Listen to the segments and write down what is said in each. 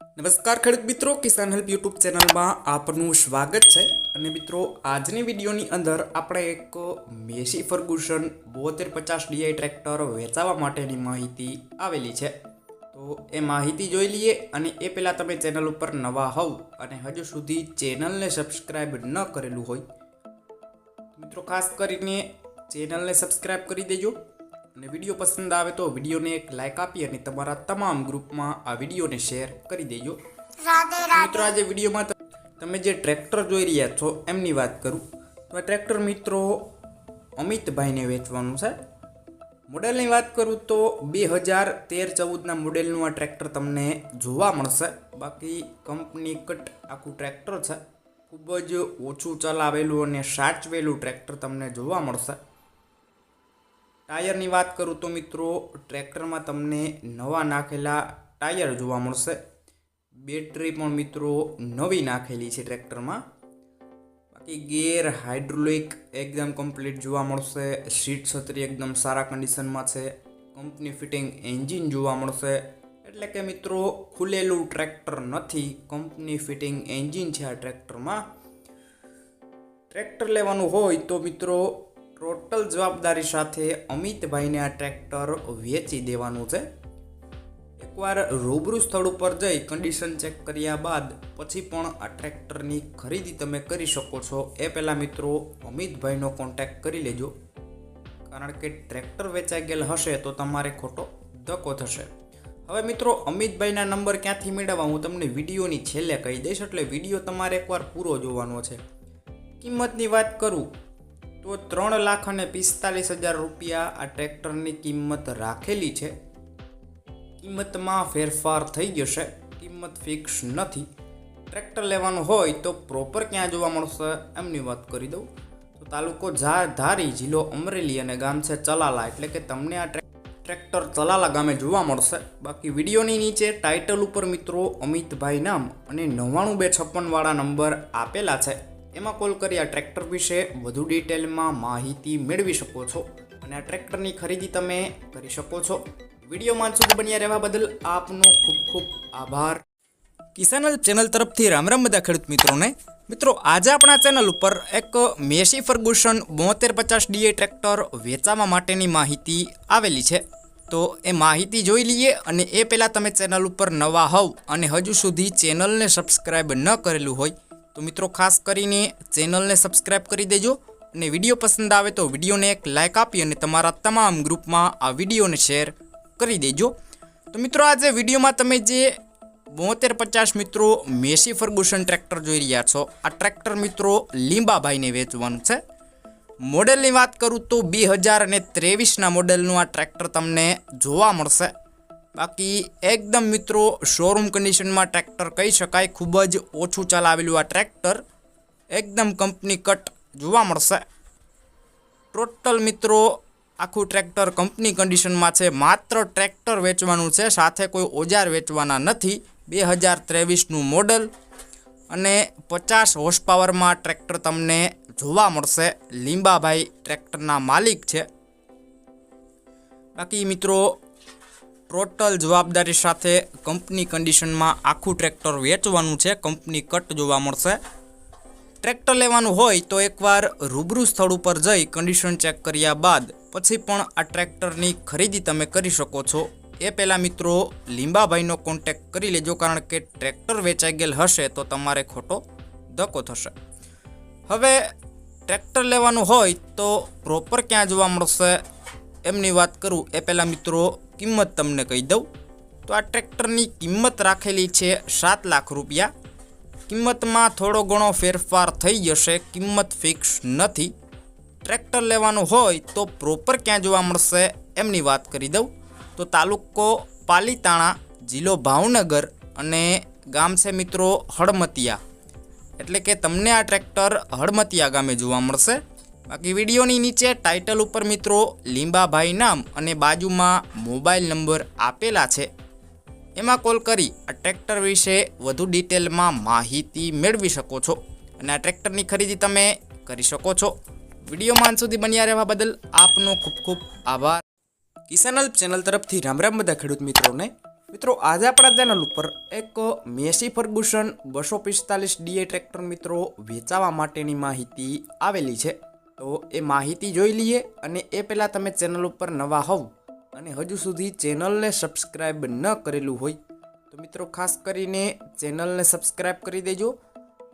નમસ્કાર ખેડૂત મિત્રો, કિસાન હેલ્પ યુટ્યુબ ચેનલમાં આપનું સ્વાગત છે. અને મિત્રો, આજની વિડીયોની અંદર આપણે એક મેસી ફર્ગુસન બોતેર પચાસ ડીઆઈ ટ્રેક્ટર વેચાવા માટેની માહિતી આવેલી છે. તો એ માહિતી જોઈ લઈએ અને એ પહેલાં તમે ચેનલ ઉપર નવા હોવ અને હજુ સુધી ચેનલને સબસ્ક્રાઈબ ન કરેલું હોય મિત્રો ખાસ કરીને ચેનલને સબસ્ક્રાઈબ કરી દેજો. અને વીડિયો પસંદ આવે તો વિડીયોને એક લાઇક આપી અને તમારા તમામ ગ્રુપમાં આ વિડીયોને શેર કરી દેજો. મિત્રો આજે વિડીયોમાં તમે જે ટ્રેક્ટર જોઈ રહ્યા છો એમની વાત કરું. તો આ ટ્રેક્ટર મિત્રો અમિતભાઈને વેચવાનું છે. મોડેલની વાત કરું તો બે હજાર તેર ચૌદના મોડેલનું આ ટ્રેક્ટર તમને જોવા મળશે. બાકી કંપની કટ આખું ટ્રેક્ટર છે. ખૂબ જ ઓછું ચલાવેલું અને સાચવેલું ટ્રેક્ટર તમને જોવા મળશે. ટાયરની વાત કરું તો મિત્રો, ટ્રેક્ટરમાં તમને નવા નાખેલા ટાયર જોવા મળશે. બેટરી પણ મિત્રો નવી નાખેલી છે ટ્રેક્ટરમાં. બાકી ગેર હાઇડ્રોલિક એકદમ કમ્પ્લીટ જોવા મળશે. સીટ છત્રી એકદમ સારા કન્ડિશનમાં છે. કંપની ફિટિંગ એન્જિન જોવા મળશે. એટલે કે મિત્રો, ખુલેલું ટ્રેક્ટર નથી, કંપની ફિટિંગ એન્જિન છે આ ટ્રેક્ટરમાં. ટ્રેક્ટર લેવાનું હોય તો મિત્રો ટોટલ જવાબદારી સાથે અમિતભાઈને આ ટ્રેક્ટર વેચી દેવાનું છે. એકવાર રૂબરૂ સ્થળ ઉપર જઈ કન્ડિશન ચેક કર્યા બાદ પછી પણ આ ટ્રેક્ટરની ખરીદી તમે કરી શકો છો. એ પહેલાં મિત્રો અમિતભાઈનો કોન્ટેક્ટ કરી લેજો. કારણ કે ટ્રેક્ટર વેચાઈ ગયેલ હશે તો તમારે ખોટો ધક્કો થશે. હવે મિત્રો અમિતભાઈના નંબર ક્યાંથી મેળવવા હું તમને વિડીયોની છેલ્લે કહી દઈશ, એટલે વીડિયો તમારે એકવાર પૂરો જોવાનો છે. કિંમતની વાત કરું તો ત્રણ લાખ અને પિસ્તાલીસ હજાર રૂપિયા આ ટ્રેક્ટરની કિંમત રાખેલી છે. કિંમતમાં ફેરફાર થઈ જશે. કિંમત ફિક્સ નથી. ટ્રેક્ટર લેવાનું હોય તો પ્રોપર ક્યાં જોવા મળશે એમની વાત કરી દઉં. તો તાલુકો ઝા ધારી જિલ્લો અમરેલી અને ગામ છે ચલાલા. એટલે કે તમને આ ટ્રેક્ટર ચલાલા ગામે જોવા મળશે. બાકી વિડીયોની નીચે ટાઇટલ ઉપર મિત્રો અમિતભાઈ નામ અને નવ્વાણું બે છપ્પનવાળા નંબર આપેલા છે. એમાં કોલ કરી આ ટ્રેક્ટર વિશે વધુ ડિટેલમાં માહિતી મેળવી શકો છો અને આ ટ્રેક્ટરની ખરીદી તમે કરી શકો છો. વિડીયોમાં સુધી બન્યા રહેવા બદલ આપનો ખૂબ ખૂબ આભાર. કિસાન ચેનલ તરફથી રામ રામ બધા ખેડૂત મિત્રોને. મિત્રો, આજે આપણા ચેનલ ઉપર એક મેસી ફર્ગુસન બોતેર પચાસ ડીએ ટ્રેક્ટર વેચાવા માટેની માહિતી આવેલી છે. તો એ માહિતી જોઈ લઈએ અને એ પહેલાં તમે ચેનલ ઉપર નવા હોવ અને હજુ સુધી ચેનલને સબસ્ક્રાઈબ ન કરેલું હોય તો મિત્રો, ખાસ કરીને ચેનલને સબસ્ક્રાઈબ કરી દેજો અને વીડિયો પસંદ આવે તો વિડીયોને એક લાઇક આપી અને તમારા તમામ ગ્રુપમાં આ વિડીયોને શેર કરી દેજો. તો મિત્રો, આજે વિડીયોમાં તમે જે બોતેર પચાસ મિત્રો મેસી ફર્ગુસન ટ્રેક્ટર જોઈ રહ્યા છો, આ ટ્રેક્ટર મિત્રો લીંબાભાઈને વેચવાનું છે. મોડેલની વાત કરું તો બે હજાર અને ત્રેવીસના મોડેલનું આ ટ્રેક્ટર તમને જોવા મળશે. બાકી એકદમ મિત્રો શોરૂમ કન્ડિશનમાં ટ્રેક્ટર કહી શકાય, ખૂબ જ ઓછું ચલાવેલું આ ટ્રેક્ટર એકદમ કંપની કટ જોવા મળશે. ટોટલ મિત્રો, આખું ટ્રેક્ટર કંપની કન્ડિશનમાં છે. માત્ર ટ્રેક્ટર વેચવાનું છે, સાથે કોઈ ઓજાર વેચવાના નથી. બે હજાર ત્રેવીસનું મોડલ અને પચાસ હોર્સ પાવરમાં ટ્રેક્ટર તમને જોવા મળશે. લીંબાભાઈ ટ્રેક્ટરના માલિક છે. બાકી મિત્રો ટોટલ જવાબદારી સાથે કંપની કન્ડિશનમાં આખું ટ્રેક્ટર વેચવાનું છે, કંપની કટ જોવા મળશે. ટ્રેક્ટર લેવાનું હોય તો એકવાર રૂબરૂ સ્થળ ઉપર જઈ કન્ડિશન ચેક કર્યા બાદ પછી પણ આ ટ્રેક્ટરની ખરીદી તમે કરી શકો છો. એ પહેલાં મિત્રો લીંબાભાઈનો કોન્ટેક્ટ કરી લેજો, કારણ કે ટ્રેક્ટર વેચાઈ ગયેલ હશે તો તમારે ખોટો ધક્કો થશે. હવે ટ્રેક્ટર લેવાનું હોય તો પ્રોપર ક્યાં જોવા મળશે? એમની વાત કરું એ પહેલાં મિત્રો કિંમત તમને કહી દઉં. તો આ ટ્રેક્ટરની કિંમત રાખેલી છે સાત લાખ રૂપિયા. કિંમતમાં થોડો ઘણો ફેરફાર થઈ જશે, કિંમત ફિક્સ નથી. ટ્રેક્ટર લેવાનું હોય તો પ્રોપર ક્યાં જોવા મળશે એમની વાત કરી દઉં. તો તાલુકો પાલીતાણા, જિલ્લો ભાવનગર અને ગામ છે મિત્રો હળમતિયા. એટલે કે તમને આ ટ્રેક્ટર હળમતિયા ગામે જોવા મળશે. બાકી વિડીયોની નીચે ટાઇટલ ઉપર મિત્રો લીંબાભાઈ નામ અને બાજુમાં મોબાઈલ નંબર આપેલા છે. એમાં કોલ કરી આ ટ્રેક્ટર વિશે વધુ ડિટેલમાં માહિતી મેળવી શકો છો અને આ ટ્રેક્ટરની ખરીદી તમે કરી શકો છો. વિડીયોમાં સુધી બન્યા રહેવા બદલ આપનો ખૂબ ખૂબ આભાર. કિસાન હેલ્પ ચેનલ તરફથી રામ રામ બધા ખેડૂત મિત્રોને. મિત્રો, આજે આપણા ચેનલ ઉપર એક મેસી ફર્ગુસન બસો પિસ્તાલીસ ડીએ ટ્રેક્ટર મિત્રો વેચાવા માટેની માહિતી આવેલી છે. તો એ માહિતી જોઈ લઈએ અને એ પહેલાં તમે ચેનલ ઉપર નવા હોવ અને હજુ સુધી ચેનલને સબસ્ક્રાઈબ ન કરેલું હોય તો મિત્રો ખાસ કરીને ચેનલને સબસ્ક્રાઈબ કરી દેજો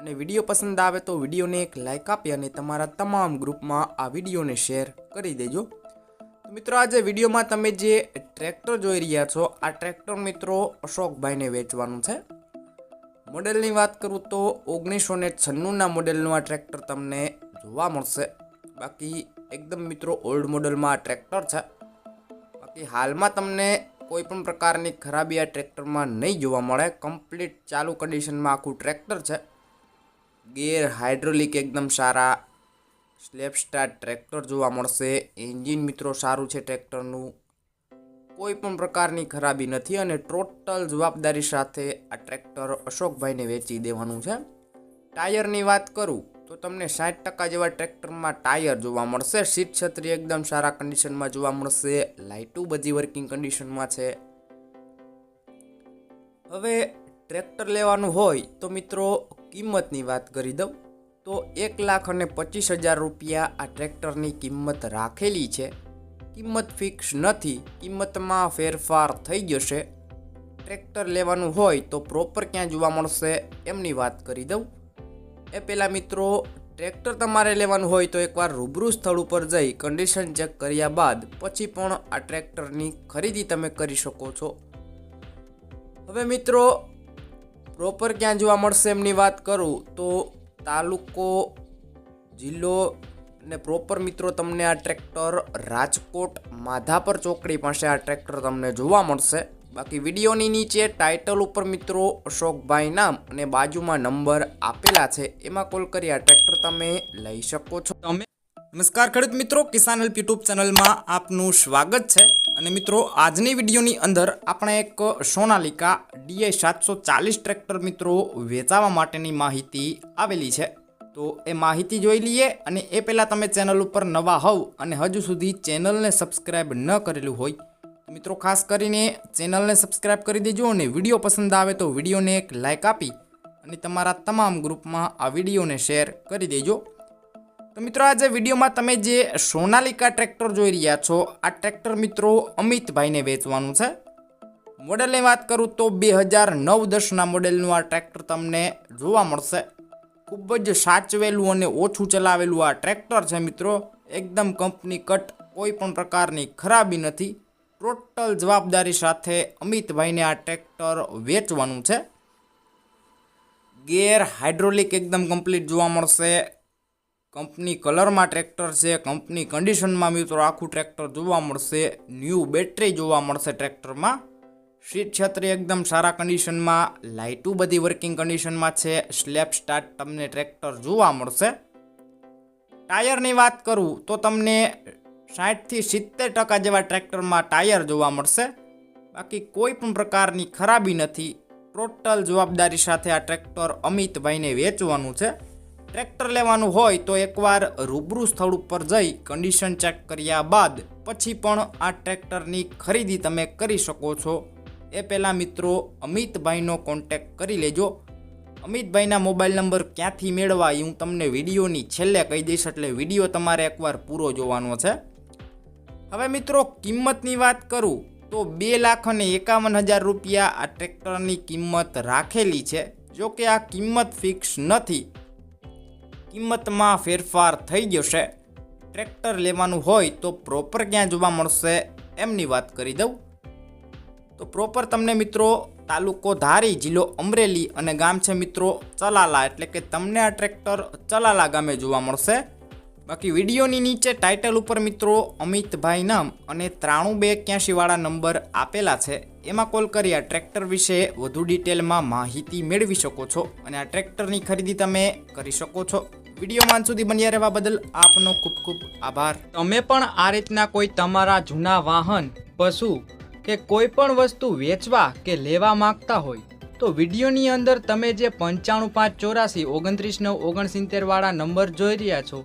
અને વીડિયો પસંદ આવે તો વિડીયોને એક લાઇક આપી અને તમારા તમામ ગ્રુપમાં આ વિડીયોને શેર કરી દેજો. તો મિત્રો આજે વિડીયોમાં તમે જે ટ્રેક્ટર જોઈ રહ્યા છો, આ ટ્રેક્ટર મિત્રો અશોકભાઈને વેચવાનું છે. મોડેલની વાત કરું તો ઓગણીસો ને છન્નુંના મોડેલનું આ ટ્રેક્ટર તમને જોવા મળશે. બાકી એકદમ મિત્રો ઓલ્ડ મોડલમાં આ ટ્રેક્ટર છે. બાકી હાલમાં તમને કોઈ પણ પ્રકારની ખરાબી આ ટ્રેક્ટરમાં નહીં જોવા મળે. કમ્પ્લીટ ચાલુ કન્ડિશનમાં આખું ટ્રેક્ટર છે. ગેર હાઇડ્રોલિક એકદમ સારા સ્લેપ સ્ટાર ટ્રેક્ટર જોવા મળશે. એન્જિન મિત્રો સારું છે ટ્રેક્ટરનું કોઈ પણ પ્રકારની ખરાબી નથી અને ટોટલ જવાબદારી સાથે આ ટ્રેક્ટર અશોકભાઈને વેચી દેવાનું છે. ટાયરની વાત કરું. તો તમને સાઠ ટકા જેવા ટ્રેક્ટરમાં ટાયર જોવા મળશે. સીટ છત્રી એકદમ સારા કન્ડિશનમાં જોવા મળશે. લાઇટું બધી વર્કિંગ કન્ડિશનમાં છે. હવે ટ્રેક્ટર લેવાનું હોય તો મિત્રો કિંમતની વાત કરી દઉં. તો એક લાખ અને પચીસ હજાર રૂપિયા આ ટ્રેક્ટરની કિંમત રાખેલી છે. કિંમત ફિક્સ નથી. કિંમતમાં ફેરફાર થઈ જશે. ટ્રેક્ટર લેવાનું હોય તો પ્રોપર ક્યાં જોવા મળશે, એમની વાત કરી દઉં. એ પહેલાં મિત્રો, ટ્રેક્ટર તમારે લેવાનું હોય તો એકવાર રૂબરૂ સ્થળ ઉપર જઈ કન્ડિશન ચેક કર્યા બાદ પછી પણ આ ટ્રેક્ટરની ખરીદી તમે કરી શકો છો. હવે મિત્રો પ્રોપર ક્યાં જોવા મળશે એમની વાત કરું તો તાલુકો, જિલ્લો ને પ્રોપર મિત્રો તમને આ ટ્રેક્ટર રાજકોટ માધાપર ચોકડી પાસે આ ટ્રેક્ટર તમને જોવા મળશે. બાકી વિડીયોની નીચે ટાઇટલ ઉપર મિત્રો અશોકભાઈ નામ અને બાજુમાં નંબર આપેલા છે, એમાં કોલ કરી આ ટ્રેક્ટર તમે લઈ શકો છો. તમે નમસ્કાર ખેડૂત મિત્રો, કિસાન હેલ્પ યુટ્યુબ ચેનલમાં આપનું સ્વાગત છે. અને મિત્રો, આજની વિડીયોની અંદર આપણે એક સોનાલિકા ડીઆઈ સાતસો ચાલીસ ટ્રેક્ટર મિત્રો વેચાવા માટેની માહિતી આવેલી છે. તો એ માહિતી જોઈ લઈએ અને એ પહેલાં તમે ચેનલ ઉપર નવા હોવ અને હજુ સુધી ચેનલને સબસ્ક્રાઈબ ન કરેલું હોય મિત્રો, ખાસ કરીને ચેનલને સબસ્ક્રાઈબ કરી દેજો અને વીડિયો પસંદ આવે તો વિડીયોને એક લાઇક આપી અને તમારા તમામ ગ્રુપમાં આ વિડીયોને શેર કરી દેજો. તો મિત્રો, આજે વિડીયોમાં તમે જે સોનાલિકા ટ્રેક્ટર જોઈ રહ્યા છો, આ ટ્રેક્ટર મિત્રો અમિતભાઈને વેચવાનું છે. મોડેલની વાત કરું તો બે હજાર નવ દસના મોડેલનું આ ટ્રેક્ટર તમને જોવા મળશે. ખૂબ જ સાચવેલું અને ઓછું ચલાવેલું આ ટ્રેક્ટર છે મિત્રો. એકદમ કંપની કટ, કોઈ પણ પ્રકારની ખરાબી નથી. ટોટલ જવાબદારી સાથે અમિતભાઈને આ ટ્રેક્ટર વેચવાનું છે. ગેર હાઇડ્રોલિક એકદમ કમ્પ્લીટ જોવા મળશે. કંપની કલરમાં ટ્રેક્ટર છે, કંપની કન્ડિશનમાં મિત્રો આખું ટ્રેક્ટર જોવા મળશે. ન્યૂ બેટરી જોવા મળશે ટ્રેક્ટરમાં. સીટ છત્રી એકદમ સારા કન્ડિશનમાં, લાઇટું બધી વર્કિંગ કન્ડિશનમાં છે. સ્લેબ સ્ટાર્ટ તમને ટ્રેક્ટર જોવા મળશે. ટાયરની વાત કરું તો તમને સાઠથી સિત્તેર ટકા જેવા ટ્રેક્ટરમાં ટાયર જોવા મળશે. બાકી કોઈ પણ પ્રકારની ખરાબી નથી. ટોટલ જવાબદારી સાથે આ ટ્રેક્ટર અમિતભાઈને વેચવાનું છે. ટ્રેક્ટર લેવાનું હોય તો એકવાર રૂબરૂ સ્થળ ઉપર જઈ કન્ડિશન ચેક કર્યા બાદ પછી પણ આ ટ્રેક્ટરની ખરીદી તમે કરી શકો છો. એ પહેલાં મિત્રો અમિતભાઈનો કોન્ટેક કરી લેજો. અમિતભાઈના મોબાઈલ નંબર ક્યાંથી મેળવા એ હું તમને વિડીયોની છેલ્લે કહી દઈશ એટલે વીડિયો તમારે એકવાર પૂરો જોવાનો છે. હવે મિત્રો, કિંમતની વાત કરું, તો બે લાખ અને એકાવન હજાર રૂપિયા આ ટ્રેક્ટરની કિંમત રાખેલી છે. જો કે આ કિંમત ફિક્સ નથી. કિંમતમાં ફેરફાર થઈ જશે ટ્રેક્ટર લેવાનું હોય તો પ્રોપર ક્યાં જોવા મળશે એમની વાત કરી દઉં. તો પ્રોપર તમને મિત્રો, તાલુકો ધારી, જિલ્લો અમરેલી અને ગામ છે મિત્રો ચલાલા, એટલે કે તમને આ ટ્રેક્ટર ચલાલા ગામે જોવા મળશે. બાકી વિડીયોની નીચે ટાઇટલ ઉપર મિત્રો અમિતભાઈ નામ અને ત્રાણું બે એક્યાસીવાળા નંબર આપેલા છે. એમાં કોલ કરી આ ટ્રેક્ટર વિશે વધુ ડિટેલમાં માહિતી મેળવી શકો છો અને આ ટ્રેક્ટરની ખરીદી તમે કરી શકો છો. વિડીયોમાં સુધી બન્યા રહેવા બદલ આપનો ખૂબ ખૂબ આભાર. તમે પણ આ રીતના કોઈ તમારા જૂના વાહન, પશુ કે કોઈ પણ વસ્તુ વેચવા કે લેવા માંગતા હોય, તો વિડીયોની અંદર તમે જે પંચાણું પાંચ ચોરાસી, ઓગણત્રીસ નવ, ઓગણસિત્તેર વાળા નંબર જોઈ રહ્યા છો